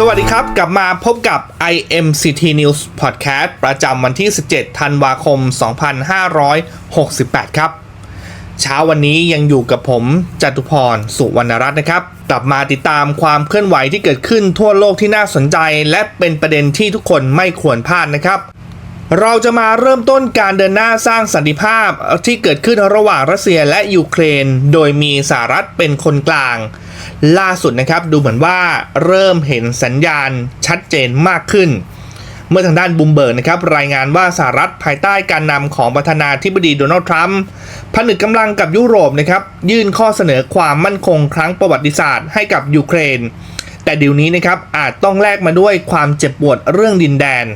สวัสดีครับ กลับมาพบกับ IMCT News Podcast ประจำวันที่ 17 ธันวาคม 2568 ครับ เช้าวันนี้ยังอยู่กับผมจตุพร สุวรรณรัตน์นะครับ กลับมาติดตามความเคลื่อนไหวที่เกิดขึ้นทั่วโลกที่น่าสนใจ และเป็นประเด็นที่ทุกคนไม่ควรพลาดนะครับ เราจะมาเริ่มต้นการเดินหน้าสร้างสันติภาพที่เกิดขึ้นระหว่างรัสเซียและยูเครน โดยมีสหรัฐเป็นคนกลาง ล่าสุดนะครับดูเหมือนว่าเริ่มเห็นสัญญาณชัดเจนมากขึ้น เมื่อทางด้านบุมเบิร์กนะครับรายงานว่าสหรัฐภายใต้การนำของประธานาธิบดีโดนัลด์ทรัมป์ผนึกกำลังกับยุโรปนะครับยื่นข้อเสนอความมั่นคงครั้งประวัติศาสตร์ให้กับยูเครน แต่เดีลนี้นะครับอาจต้องแลกมาด้วยความเจ็บปวดเรื่องดินแดน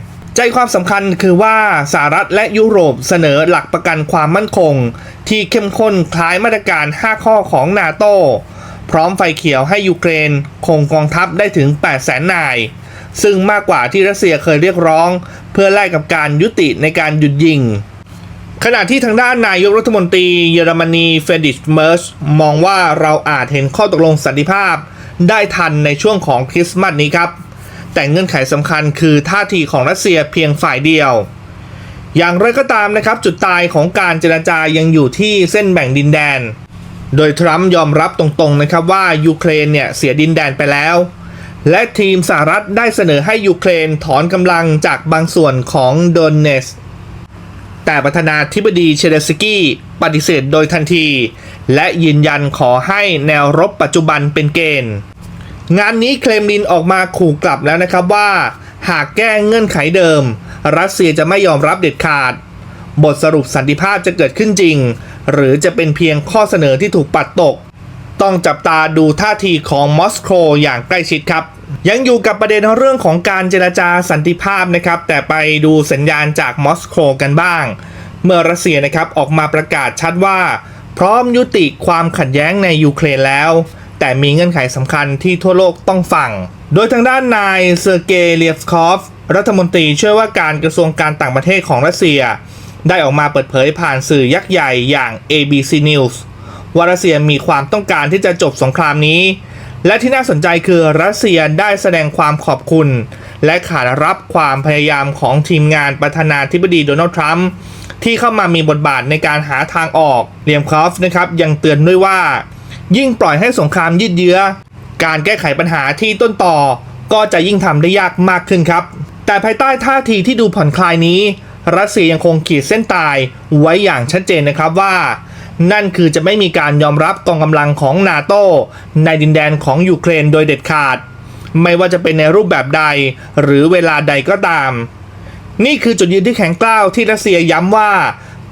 ใจความสำคัญคือว่าสหรัฐและยุโรปเสนอหลักประกันความมั่นคง ที่เข้มข้นคล้ายมาตรการ 5 ข้อของนาโตพร้อมไฟเขียวให้ยูเครนคงกองทัพได้ถึง 8 0 0 0 0 0นาย ซึ่งมากกว่าที่รัสเซียเคยเรียกร้อง เพื่อแลกกับการยุติในการหยุดยิง ขณะที่ทางด้านนายกรัฐมนตรีเยอรมนีเฟรดิชเมิร์ชมองว่าเราอาจเห็นข้อตกลงสันติภาพ ได้ทันในช่วงของคริสต์มาสนี้ครับ แต่เงื่อนไขสำคัญคือท่าทีของรัสเซียเพียงฝ่ายเดียว อย่างไรก็ตามนะครับ จุดตายของการเจรจายังอยู่ที่เส้นแบ่งดินแดน โดยทรัมป์ยอมรับตรงๆนะครับว่ายูเครนเนี่ยเสียดินแดนไปแล้ว และทีมสหรัฐได้เสนอให้ยูเครนถอนกำลังจากบางส่วนของโดนเนสแต่ประธานาธิบดีเชเดสกี้ปฏิเสธโดยทันที และยืนยันขอให้แนวรบปัจจุบันเป็นเกณฑ์ งานนี้เคลมลินออกมาขู่กลับแล้วนะครับว่า หากแก้เงื่อนไขเดิม รัสเซียจะไม่ยอมรับเด็ดขาด บทสรุปสันติภาพจะเกิดขึ้นจริง หรือจะเป็นเพียงข้อเสนอที่ถูกปัดตก ต้องจับตาดูท่าทีของมอสโกอย่างใกล้ชิดครับ ยังอยู่กับประเด็นเรื่องของการเจรจาสันติภาพนะครับ แต่ไปดูสัญญาณจากมอสโกกันบ้าง เมื่อรัสเซียนะครับออกมาประกาศชัดว่า พร้อมยุติความขัดแย้งในยูเครนแล้ว แต่มีเงื่อนไขสำคัญที่ทั่วโลกต้องฟัง โดยทางด้านนายเซอร์เกย์เลียฟคอฟรัฐมนตรีช่วยว่าการกระทรวงการต่างประเทศของรัสเซีย ได้ออกมาเปิดเผยผ่านสื่อยักษ์ใหญ่อย่าง ABC News ว่ารัสเซียมีความต้องการที่จะจบสงครามนี้ และที่น่าสนใจคือรัสเซียได้แสดงความขอบคุณ และขานรับความพยายามของทีมงานประธานาธิบดีโดนัลด์ทรัมป์ที่เข้ามามีบทบาทในการหาทางออกเลียมคอฟนะครับยังเตือนด้วยว่า ยิ่งปล่อยให้สงครามยืดเยื้อ การแก้ไขปัญหาที่ต้นต่อ ก็จะยิ่งทำได้ยากมากขึ้นครับ แต่ภายใต้ท่าทีที่ดูผ่อนคลายนี้ รัสเซียยังคงขีดเส้นตายไว้อย่างชัดเจนนะครับว่า นั่นคือจะไม่มีการยอมรับกองกำลังของนาโตในดินแดนของยูเครนโดยเด็ดขาด ไม่ว่าจะเป็นในรูปแบบใด หรือเวลาใดก็ตาม นี่คือจุดยืนที่แข็งกร้าวที่รัสเซียย้ำว่า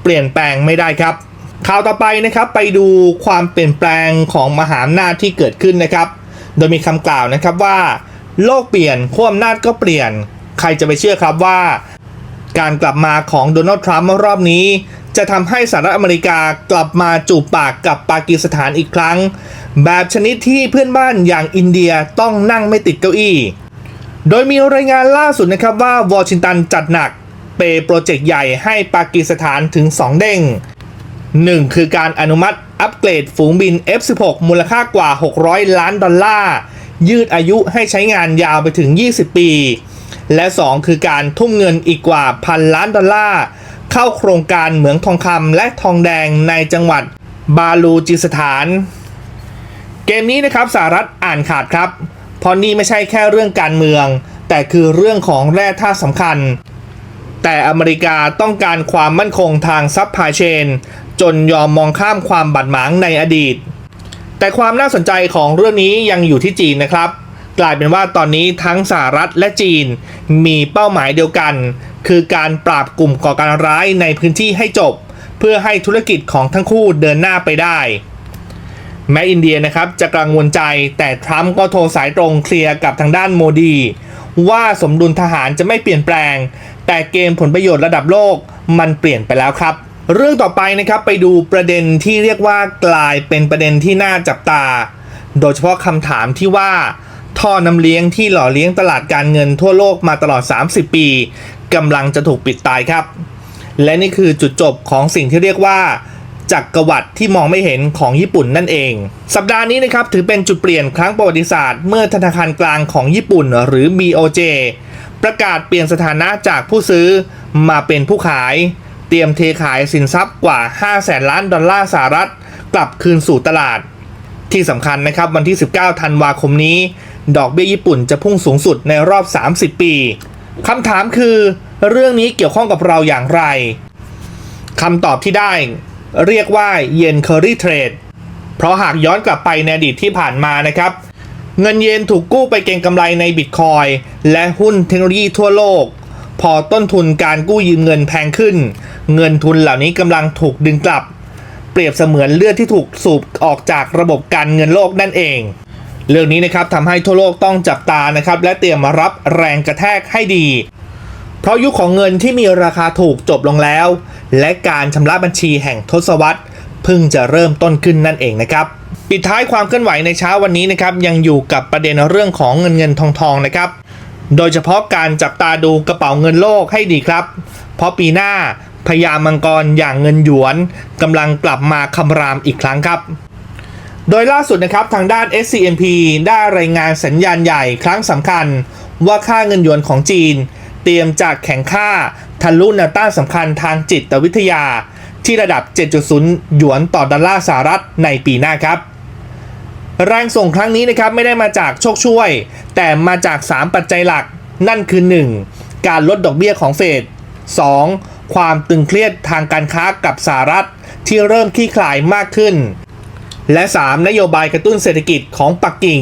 เปลี่ยนแปลงไม่ได้ครับ ข่าวต่อไปนะครับไปดูความเปลี่ยนแปลงของมหาอำนาจที่เกิดขึ้นนะครับ โดยมีคำกล่าวนะครับว่า โลกเปลี่ยนขั้วอำนาจก็เปลี่ยน ใครจะไปเชื่อครับว่า การกลับมาของโดนัลด์ทรัมป์รอบนี้ จะทำให้สหรัฐอเมริกากลับมาจูบปากกับปากีสถานอีกครั้ง แบบชนิดที่เพื่อนบ้านอย่างอินเดียต้องนั่งไม่ติดเก้าอี้ โดยมีรายงานล่าสุดนะครับว่าวอชิงตันจัดหนัก เปย์โปรเจกต์ใหญ่ให้ปากีสถานถึง 2 เด้ง 1. คือการอนุมัติอัปเกรดฝูงบิน F16 มูลค่ากว่า 600 ล้านดอลลาร์ ยืดอายุให้ใช้งานยาวไปถึง 20 ปี และ 2 คือการทุ่มเงินอีกกว่าพันล้านดอลลาร์ เข้าโครงการเหมืองทองคำและทองแดงในจังหวัดบาลูจิสถาน เกมนี้นะครับสหรัฐอ่านขาดครับ เพราะนี่ไม่ใช่แค่เรื่องการเมือง แต่คือเรื่องของแร่ธาตุสำคัญแต่อเมริกาต้องการความมั่นคงทางซัพพลายเชน จนยอมมองข้ามความบาดหมางในอดีต แต่ความน่าสนใจของเรื่องนี้ยังอยู่ที่จีนนะครับ กลายเป็นว่าตอนนี้ทั้งสหรัฐและจีน มีเป้าหมายเดียวกัน คือการปราบกลุ่มก่อการร้ายในพื้นที่ให้จบ เพื่อให้ธุรกิจของทั้งคู่เดินหน้าไปได้แม้อินเดียนะครับจะกังวลใจแต่ทรัมป์ก็โทรสายตรงเคลียร์กับทางด้านโมดี ว่าสมดุลทหารจะไม่เปลี่ยนแปลง แต่เกมผลประโยชน์ระดับโลกมันเปลี่ยนไปแล้วครับ เรื่องต่อไปนะครับไปดูประเด็นที่เรียกว่ากลายเป็นประเด็นที่น่าจับตา โดยเฉพาะคำถามที่ว่า ท่อน้ำเลี้ยงที่หล่อเลี้ยงตลาดการเงินทั่วโลกมาตลอด 30 ปีกำลังจะถูกปิดตายครับ และนี่คือจุดจบของสิ่งที่เรียกว่าจักรวรรดิที่มองไม่เห็นของญี่ปุ่นนั่นเอง สัปดาห์นี้นะครับถือเป็นจุดเปลี่ยนครั้งประวัติศาสตร์เมื่อธนาคารกลางของญี่ปุ่นหรือ BOJ ประกาศเปลี่ยนสถานะจากผู้ซื้อมาเป็นผู้ขาย เตรียมเทขายสินทรัพย์กว่า5แสนล้านดอลลาร์สหรัฐ กลับคืนสู่ตลาด ที่สำคัญนะครับวันที่ 19 ธันวาคมนี้ ดอกเบี้ยญี่ปุ่นจะพุ่งสูงสุดในรอบ 30 ปีคำถามคือ เรื่องนี้เกี่ยวข้องกับเราอย่างไรคำตอบที่ได้ เรียกว่าเยนเคอรี่เทรดเพราะหากย้อนกลับไปในอดีตที่ผ่านมานะครับเงินเยนถูกกู้ไปเก็งกำไรในบิตคอยและหุ้นเทคโนโลยีทั่วโลก พอต้นทุนการกู้ยืมเงินแพงขึ้น เงินทุนเหล่านี้กำลังถูกดึงกลับ เปรียบเสมือนเลือดที่ถูกสูบออกจากระบบการเงินโลกนั่นเอง เรื่องนี้นะครับทำให้ทั่วโลกต้องจับตานะครับและเตรียมมารับแรงกระแทกให้ดี เพราะยุคของเงินที่มีราคาถูกจบลงแล้ว และการชำระบัญชีแห่งทศวรรษเพิ่งจะเริ่มต้นขึ้นนั่นเองนะครับปิดท้ายความเคลื่อนไหวในเช้าวันนี้นะครับยังอยู่กับประเด็นเรื่องของเงินเงินทองทองนะครับ โดยเฉพาะการจับตาดูกระเป๋าเงินโลกให้ดีครับ เพราะปีหน้าพญามังกรอย่างเงินหยวนกำลังกลับมาคำรามอีกครั้งครับ โดยล่าสุดนะครับทางด้าน SCMP ได้รายงานสัญญาณใหญ่ครั้งสำคัญ ว่าค่าเงินหยวนของจีน เตรียมจากแข่งค่าทะลุแนวต้านสำคัญทางจิตวิทยา ที่ระดับ 7.0 หยวนต่อดอลลาร์สหรัฐในปีหน้าครับ แรงส่งครั้งนี้นะครับไม่ได้มาจากโชคช่วย แต่มาจาก 3 ปัจจัยหลัก นั่นคือ 1. การลดดอกเบี้ยของเฟด 2. ความตึงเครียดทางการค้ากับสหรัฐ ที่เริ่มคลี่คลายมากขึ้น และ 3. นโยบายกระตุ้นเศรษฐกิจของปักกิ่ง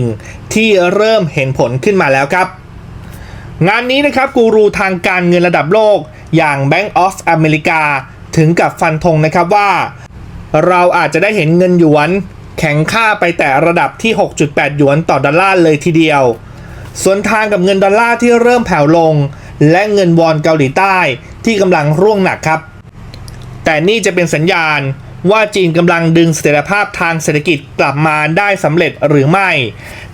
ที่เริ่มเห็นผลขึ้นมาแล้วครับ งานนี้นะครับกูรูทางการเงินระดับโลก อย่าง Bank of America ถึงกับฟันธงนะครับว่า เราอาจจะได้เห็นเงินหยวน แข็งค่าไปแต่ระดับที่ 6.8 หยวนต่อดอลลาร์เลยทีเดียว ส่วนทางกับเงินดอลลาร์ที่เริ่มแผ่วลง และเงินวอนเกาหลีใต้ที่กำลังร่วงหนักครับ แต่นี่จะเป็นสัญญาณว่าจีนกำลังดึงเสถียรภาพทางเศรษฐกิจกลับมาได้สำเร็จหรือไม่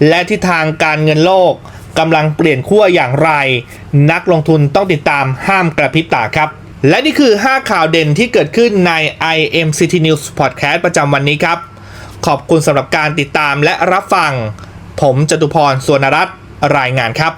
และทิศทางการเงินโลกกำลังเปลี่ยนขั้วอย่างไร นักลงทุนต้องติดตามห้ามกระพริบตาครับ และนี่คือ 5 ข่าวเด่นที่เกิดขึ้นใน IMCT News Podcast ประจำวันนี้ครับ ขอบคุณสำหรับการติดตามและรับฟัง ผมจตุพรสวนรัตน์รายงานครับ